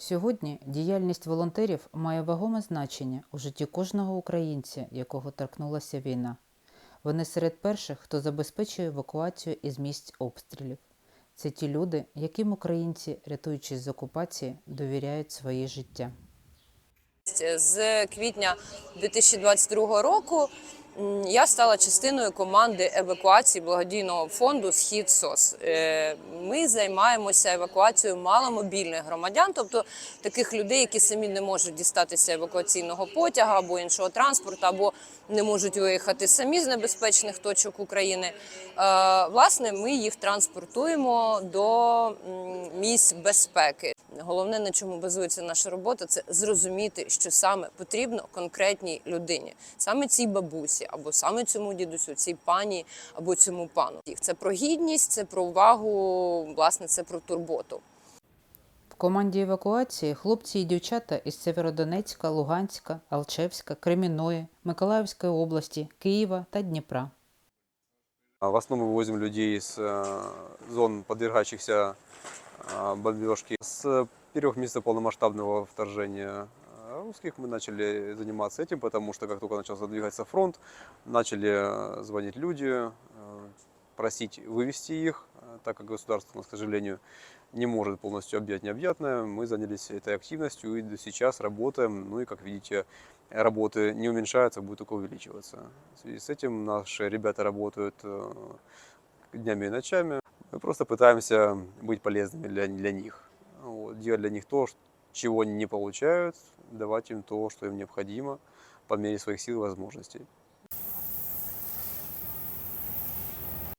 Сьогодні діяльність волонтерів має вагоме значення у житті кожного українця, якого торкнулася війна. Вони серед перших, хто забезпечує евакуацію із місць обстрілів. Це ті люди, яким українці, рятуючись з окупації, довіряють своє життя. З квітня 2022 року я стала частиною команди евакуації благодійного фонду Схід СОС. Е, Ми займаємося евакуацією маломобільних громадян, тобто таких людей, які самі не можуть дістатися евакуаційного потяга або іншого транспорту, або не можуть виїхати самі з небезпечних точок України. Е, Власне, ми їх транспортуємо до місць безпеки. Головне, на чому базується наша робота, це зрозуміти, що саме потрібно конкретній людині, саме цій бабусі, або саме цьому дідусю, цій пані або цьому пану. Це про гідність, це про увагу, власне, це про турботу. В команді евакуації хлопці і дівчата із Северодонецька, Луганська, Алчевська, Креміної, Миколаївської області, Києва та Дніпра. А В основном мы вывозим людей из э, зон, подвергающихся э, бомбежке. С первых месяцев полномасштабного вторжения э, русских мы начали заниматься этим, потому что как только начал задвигаться фронт, начали э, звонить люди, э, просить вывести их, э, так как государство, у нас, к сожалению, не может полностью объять необъятное. Мы занялись этой активностью и сейчас работаем. Ну и, как видите, работы не уменьшаются, будет только увеличиваться. В связи с этим наши ребята работают днями и ночами. Мы просто пытаемся быть полезными для, для них. Вот, делать для них то, ш- чего не получают, давать им то, что им необходимо по мере своих сил и возможностей.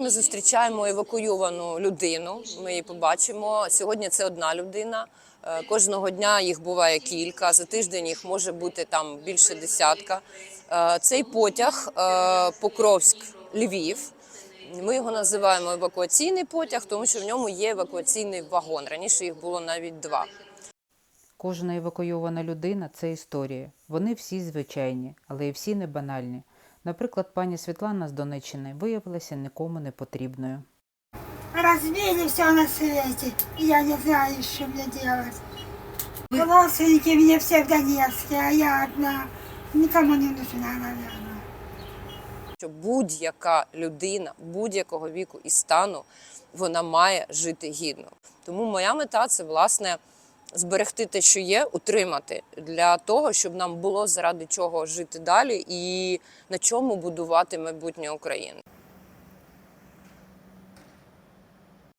Ми зустрічаємо евакуйовану людину. Ми її побачимо. Сьогодні це одна людина. Е, Кожного дня їх буває кілька. За тиждень їх може бути там більше десятка. Е, Цей потяг е, Покровськ Львів. Ми його називаємо евакуаційний потяг, тому що в ньому є евакуаційний вагон. Раніше їх було навіть два. Кожна евакуйована людина це історія. Вони всі звичайні, але і всі не банальні. Наприклад, пані Світлана з Донеччини виявилася нікому не потрібною. Разбили все на свете, и я не знаю, что мне делать. Родственники мне все в Донецке, а я одна. Никому не нужна, наверное. що будь-яка людина будь-якого віку і стану вона має жити гідно. Тому моя мета це власне зберегти те, що є, утримати для того, щоб нам було заради чого жити далі і на чому будувати майбутнє України.